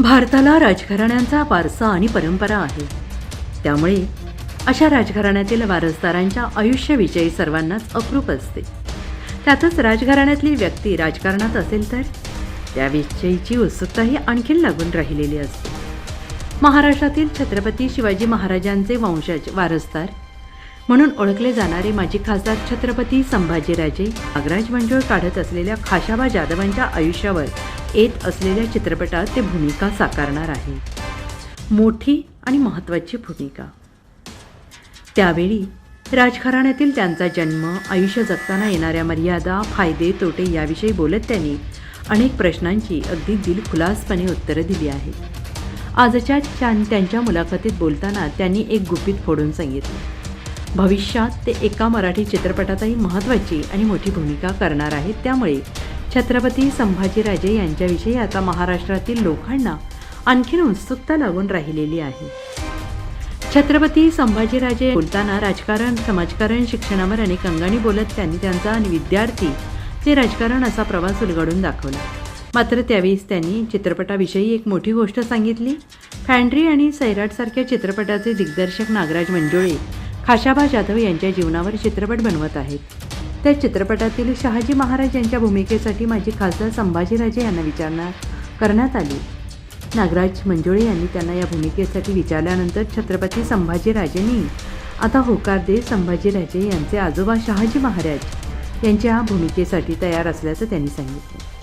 भारताला राजघराण्यांचा वारसा आणि परंपरा आहे. त्यामुळे अशा राजघराण्यातील वारसदारांच्या आयुष्याविषयी सर्वांनाच अप्रूप असते. त्यातच राजघराण्यातली व्यक्ती राजकारणात असेल तर त्याविषयीची उत्सुकताही आणखीन लागून राहिलेली असते. महाराष्ट्रातील छत्रपती शिवाजी महाराजांचे वंशज वारसदार म्हणून ओळखले जाणारे माजी खासदार छत्रपती संभाजीराजे नागराज मंडळ काढत असलेल्या खाशाबा जाधवांच्या आयुष्यावर येत असलेल्या चित्रपटात ते भूमिका साकारणार आहे. मोठी आणि महत्त्वाची भूमिका. त्यावेळी राजघराण्यातील त्यांचा जन्म आयुष्य जगताना येणाऱ्या मर्यादा फायदे तोटे याविषयी बोलत त्यांनी अनेक प्रश्नांची अगदी दिलखुलासपणे उत्तरं दिली आहेत. आजच्या छान त्यांच्या मुलाखतीत बोलताना त्यांनी एक गुपित फोडून सांगितले. भविष्यात ते एका मराठी चित्रपटातही महत्त्वाची आणि मोठी भूमिका करणार आहेत त्यामुळे छत्रपती संभाजीराजे यांच्याविषयी आता महाराष्ट्रातील लोकांना आणखीन उत्सुकता लागून राहिलेली आहे. छत्रपती संभाजीराजे बोलताना राजकारण समाजकारण शिक्षणावर अनेक अंगाने बोलत त्यांनी त्यांचा आणि विद्यार्थी ते राजकारण असा प्रवास उलगडून दाखवला. मात्र त्यावेळीच त्यांनी चित्रपटाविषयी एक मोठी गोष्ट सांगितली. फॅन्ड्री आणि सैराटसारख्या चित्रपटाचे दिग्दर्शक नागराज मंजुळे खाशाबा जाधव यांच्या जीवनावर चित्रपट बनवत आहेत. त्या चित्रपटातील शहाजी महाराज यांच्या भूमिकेसाठी माझी खासदार संभाजीराजे यांना विचारणा करण्यात आली. नागराज मंजुळे यांनी त्यांना या भूमिकेसाठी विचारल्यानंतर छत्रपती संभाजीराजेंनी आता होकार दे संभाजीराजे यांचे आजोबा शहाजी महाराज यांच्या भूमिकेसाठी तयार असल्याचं त्यांनी सांगितलं.